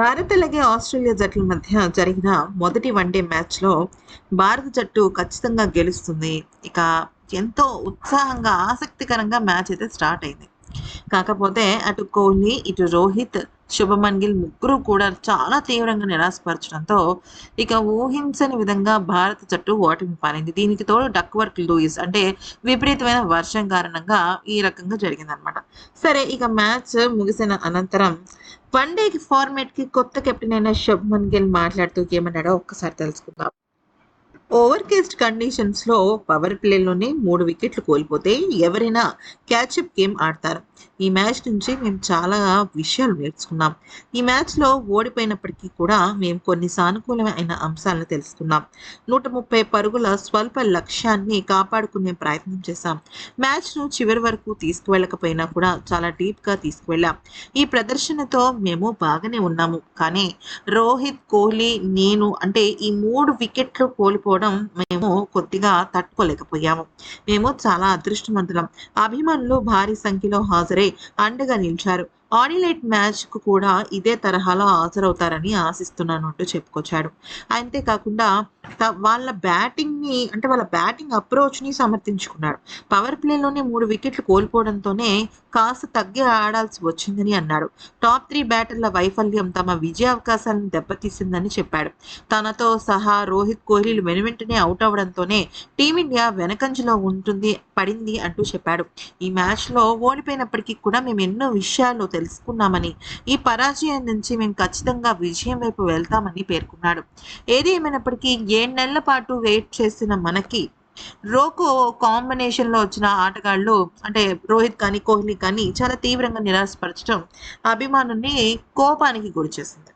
భారత్ అలాగే ఆస్ట్రేలియా జట్ల మధ్య జరిగిన మొదటి వన్డే మ్యాచ్లో భారత జట్టు ఖచ్చితంగా గెలుస్తుంది. ఇక ఎంతో ఉత్సాహంగా ఆసక్తికరంగా మ్యాచ్ అయితే స్టార్ట్ అయింది. కాకపోతే అటు కోహ్లీ ఇటు రోహిత్ శుభమన్ గిల్ ముగ్గురు కూడా చాలా తీవ్రంగా నిరాశపరచడంతో ఇక ఊహించని విధంగా భారత జట్టు ఓటమి పాలైంది. దీనికి తోడు డక్ వర్క్ లూయిస్ అంటే విపరీతమైన వర్షం కారణంగా ఈ రకంగా జరిగిందనమాట సరే ఇక మ్యాచ్ ముగిసిన అనంతరం వన్ డేకి ఫార్మేట్కి కొత్త కెప్టెన్ అయిన శుభమన్ గిల్ మాట్లాడుతూ ఏమన్నాడో ఒక్కసారి తెలుసుకుందాం. ఓవర్కేస్ట్ కండిషన్స్లో పవర్ ప్లేలోనే మూడు వికెట్లు కోల్పోతే ఎవరైనా క్యాచ్అప్ గేమ్ ఆడతారు. ఈ మ్యాచ్ నుంచి మేము చాలా విషయాలు నేర్చుకున్నాం. ఈ మ్యాచ్లో ఓడిపోయినప్పటికీ కూడా మేము కొన్ని సానుకూలమైన అంశాలను తెలుసుకున్నాం. నూట ముప్పై పరుగుల స్వల్ప లక్ష్యాన్ని కాపాడుకునే ప్రయత్నం చేశాం. మ్యాచ్ను చివరి వరకు తీసుకువెళ్ళకపోయినా కూడా చాలా డీప్గా తీసుకువెళ్ళాం. ఈ ప్రదర్శనతో మేము బాగానే ఉన్నాము. కానీ రోహిత్ కోహ్లీ నేను అంటే ఈ మూడు వికెట్లు కోల్పోవడం మేము కొద్దిగా తట్టుకోలేకపోయాము. మేము చాలా అదృష్టవంతులం. అభిమానులు భారీ సంఖ్యలో హాజరు అండగా నిలిచారు. ఆడిలైట్ మ్యాచ్కు కూడా ఇదే తరహాలో హాజరవుతారని ఆశిస్తున్నాను అంటూ చెప్పుకొచ్చాడు. అంతేకాకుండా వాళ్ళ వాళ్ళ బ్యాటింగ్ని అంటే వాళ్ళ బ్యాటింగ్ అప్రోచ్ని సమర్థించుకున్నాడు. పవర్ ప్లేలోనే మూడు వికెట్లు కోల్పోవడంతోనే కాస్త తగ్గి ఆడాల్సి వచ్చిందని అన్నాడు. టాప్ త్రీ బ్యాటర్ల వైఫల్యం తమ విజయ అవకాశాలను దెబ్బతీసిందని చెప్పాడు. తనతో సహా రోహిత్ కోహ్లీలు వెనువెంటనే అవుట్ అవడంతోనే టీమిండియా వెనకంజలో ఉంటుంది పడింది అంటూ చెప్పాడు. ఈ మ్యాచ్లో ఓడిపోయినప్పటికీ కూడా మేము ఎన్నో విషయాలు తెలుసుకున్నామని ఈ పరాజయం నుంచి మేము ఖచ్చితంగా విజయం వైపు వెళ్తామని పేర్కొన్నాడు. ఏది ఏమైనప్పటికీ ఏడు నెలల పాటు వెయిట్ చేసిన మనకి రోకో కాంబినేషన్లో వచ్చిన ఆటగాళ్ళు అంటే రోహిత్ కానీ కోహ్లీ కానీ చాలా తీవ్రంగా నిరాశపరచడం అభిమానుల్ని కోపానికి గురి చేసింది